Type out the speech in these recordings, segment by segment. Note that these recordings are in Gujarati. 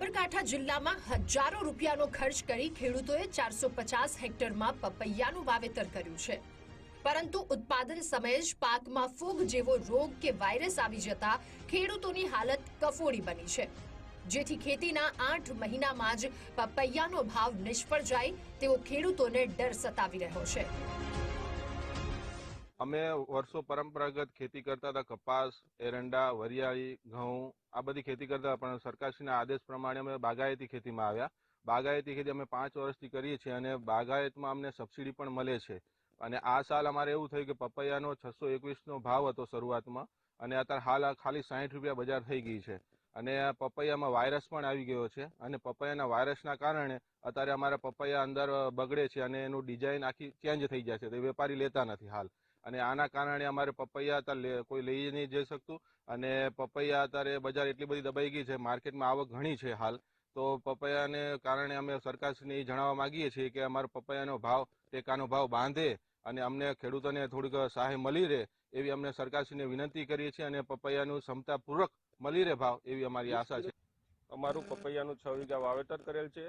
સાબરકાંઠા જિલ્લામાં હજારો રૂપિયાનો ખર્ચ કરી ખેડૂતોએ ચારસો પચાસ હેક્ટરમાં પપૈયાનું વાવેતર કર્યું છે. પરંતુ ઉત્પાદન સમયે જ પાકમાં ફૂગ જેવો રોગ કે વાયરસ આવી જતા ખેડૂતોની હાલત કફોડી બની છે. જેથી ખેતીના આઠ મહિનામાં જ પપૈયાનો ભાવ નિષ્ફળ જાય તેવો ખેડૂતોને ડર સતાવી રહ્યો છે. અમે વર્ષો પરંપરાગત ખેતી કરતા હતા. કપાસ, એરંડા, વરિયાળી, ઘઉં, આ બધી ખેતી કરતા પણ સરકારશ્રીના આદેશ પ્રમાણે અમે બાગાયતી ખેતીમાં આવ્યા. બાગાયતી ખેતી અમે પાંચ વર્ષથી કરીએ છીએ અને બાગાયતમાં અમને સબસિડી પણ મળે છે. અને આ સાલ અમારે એવું થયું કે પપૈયાનો છસો એકવીસનો ભાવ હતો શરૂઆતમાં અને અત્યારે હાલ ખાલી સાહીઠ રૂપિયા બજાર થઈ ગઈ છે. અને પપૈયામાં વાયરસ પણ આવી ગયો છે અને પપૈયાના વાયરસના કારણે અત્યારે અમારા પપૈયા અંદર બગડે છે અને એનું ડિઝાઇન આખી ચેન્જ થઈ જાય છે. તે વેપારી લેતા નથી હાલ. અને આના કારણે અમારે પપૈયા અત્યારે કોઈ લઈ નહીં જઈ શકતું. અને પપૈયા અત્યારે બજાર એટલી બધી દબાઈ ગઈ છે, માર્કેટમાં આવક ઘણી છે હાલ. તો પપૈયાને કારણે અમે સરકારશ્રીને એ જણાવવા માંગીએ છીએ કે અમારો પપૈયાનો ભાવ, ટેકાનો ભાવ બાંધે અને અમને ખેડૂતોને થોડીક સહાય મળી રહે એવી અમને સરકારશ્રીને વિનંતી કરીએ છીએ અને પપૈયાનું ક્ષમતાપૂર્વક મળી રહે ભાવ એવી અમારી આશા છે. અમારું પપૈયાનું છ વીઘા વાવેતર કરેલ છે.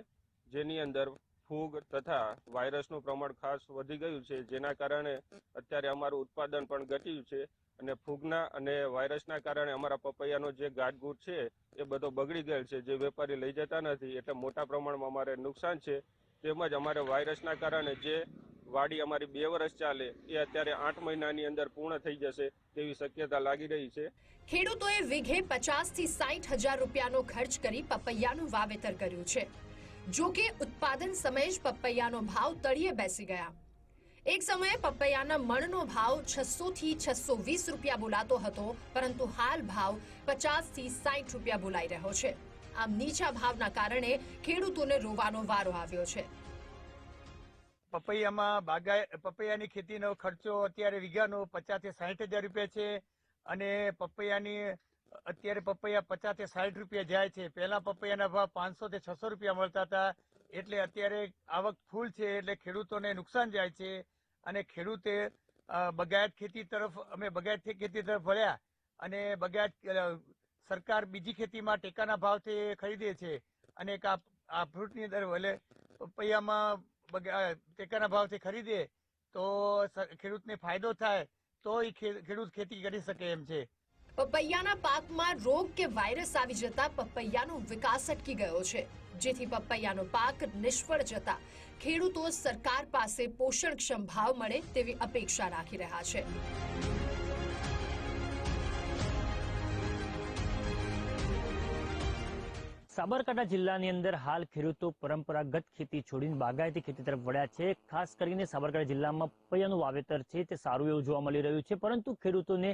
જેની અંદર ફૂગ તથા વાયરસનું પ્રમાણ ખાસ વધી ગયું છે, જેના કારણે અત્યારે અમારું ઉત્પાદન પણ ઘટ્યું છે અને ફૂગના અને વાયરસના કારણે અમારા પપૈયાનો જે ગાઢગૂટ છે, એ બધો બગડી ગયેલ છે, જે વેપારી લઈ જતા નથી, એટલે મોટા પ્રમાણમાં અમારે નુકસાન છે. તેમજ અમારે વાયરસના કારણે જે વાડી અમારી બે વર્ષ ચાલે, એ અત્યારે આઠ મહિનાની અંદર પૂર્ણ થઈ જશે તેવી શક્યતા લાગી રહી છે. ખેડૂતોએ વીઘે પચાસથી સાઠ હજાર રૂપિયાનો ખર્ચ કરી પપૈયાનું વાવેતર કર્યું છે. જો કે ઉત્પાદન સમયે જ પપૈયાનો ભાવ તળિયે બેસી ગયા. એક સમયે પપૈયાના મણનો ભાવ છસો થી છસો વીસ રૂપિયા બોલાતો હતો, પરંતુ હાલ ભાવ પચાસથી સાઠ રૂપિયા બોલાઈ રહ્યો છે. આમ નીચા ભાવના કારણે ખેડૂતોને રોવાનો વારો આવ્યો છે. પપૈયામાં બાગાય, પપૈયાની ખેતીનો ખર્ચો અત્યારે વીઘાનો પચાસથી સાઠ હજાર રૂપિયા છે અને પપૈયાની અત્યારે પપૈયા પચાસથી સાઠ રૂપિયા જાય છે. પહેલા પપૈયાના ભાવ પાંચસો થી છસો રૂપિયા મળતા હતા. એટલે અત્યારે આવક ફૂલ છે, એટલે ખેડૂતોને નુકસાન જાય છે. અને ખેડૂતે બગાયત ખેતી તરફ, અમે બગાયત ખેતી તરફ વળ્યા અને બગાયત સરકાર બીજી ખેતીમાં ટેકાના ભાવથી ખરીદે છે. અને એક આ ફ્રૂટની અંદર એટલે પપૈયામાં ટેકાના ભાવથી ખરીદે તો ખેડૂતને ફાયદો થાય તો એ ખેડૂત ખેતી કરી શકે એમ છે. પપૈયાના પાકમાં રોગ કે વાયરસ આવી જતા પપૈયાનો વિકાસ અટકી ગયો છે. જેથી પપૈયાનો પાક નિષ્ફળ જતા ખેડૂતો સરકાર પાસે પોષણક્ષમ ભાવ મળે તેવી અપેક્ષા રાખી રહ્યા છે. સાબરકાંઠા જિલ્લાની અંદર હાલ ખેડૂતો પરંપરાગત ખેતી છોડીને બાગાયતી ખેતી તરફ વળ્યા છે. ખાસ કરીને સાબરકાંઠા જિલ્લામાં પપૈયાનું વાવેતર છે તે સારું એવું જોવા મળી રહ્યું છે, પરંતુ ખેડૂતોને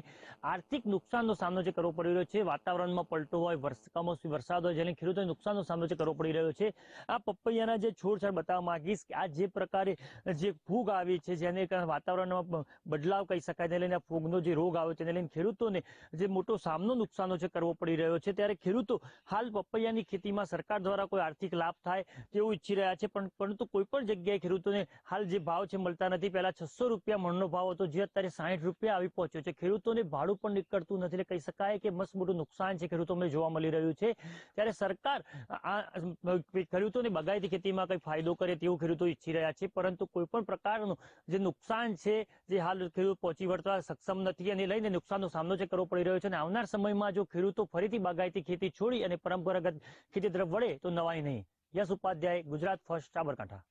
આર્થિક નુકસાનનો સામનો જે કરવો પડી રહ્યો છે, વાતાવરણમાં પલટો હોય કમોસમી વરસાદ હોય, જેને ખેડૂતોને નુકસાનનો સામનો જે કરવો પડી રહ્યો છે. આ પપૈયાના જે છોડ છાડ બતાવવા માંગીશ કે આ જે પ્રકારે જે ફૂગ આવી છે, જેને કારણે વાતાવરણમાં બદલાવ કહી શકાય, તેને લઈને ફૂગનો જે રોગ આવ્યો છે, તેને લઈને ખેડૂતોને જે મોટો સામનો નુકસાનો છે કરવો પડી રહ્યો છે, ત્યારે ખેડૂતો હાલ પપૈયાની ખેતીમાં સરકાર દ્વારા કોઈ આર્થિક લાભ થાય તેવું ઈચ્છી રહ્યા છે, પણ પરંતુ કોઈ પણ જગ્યાએ ખેડૂતોને હાલ જે ભાવ છે મળતા નથી. પહેલા છસો રૂપિયા મણનો ભાવ હતો, જે અત્યારે સાઠ રૂપિયા આવી પહોંચ્યો છે. ખેડૂતોને ભાડું પણ નીકળતું નથી કહી શકાય કે મસ્ત મોટું નુકસાન છે ખેડૂતોને જોવા મળી રહ્યું છે. ત્યારે સરકાર આ ખેડૂતોને બગાયતી ખેતીમાં કંઈ ફાયદો કરે તેવું ખેડૂતો ઈચ્છી રહ્યા છે, પરંતુ કોઈ પણ પ્રકારનું જે નુકસાન છે, જે હાલ ખેડૂત પહોંચી વળતા સક્ષમ નથી અને લઈને નુકસાનનો સામનો જે કરવો પડી રહ્યો છે. અને આવનાર સમયમાં જો ખેડૂતો ફરીથી બાગાયતી ખેતી છોડી અને પરંપરાગત ખેતી તરફ વળે તો નવાઈ નહીં. યશ ઉપાધ્યાય ગુજરાત ફર્સ્ટ સાબરકાંઠા.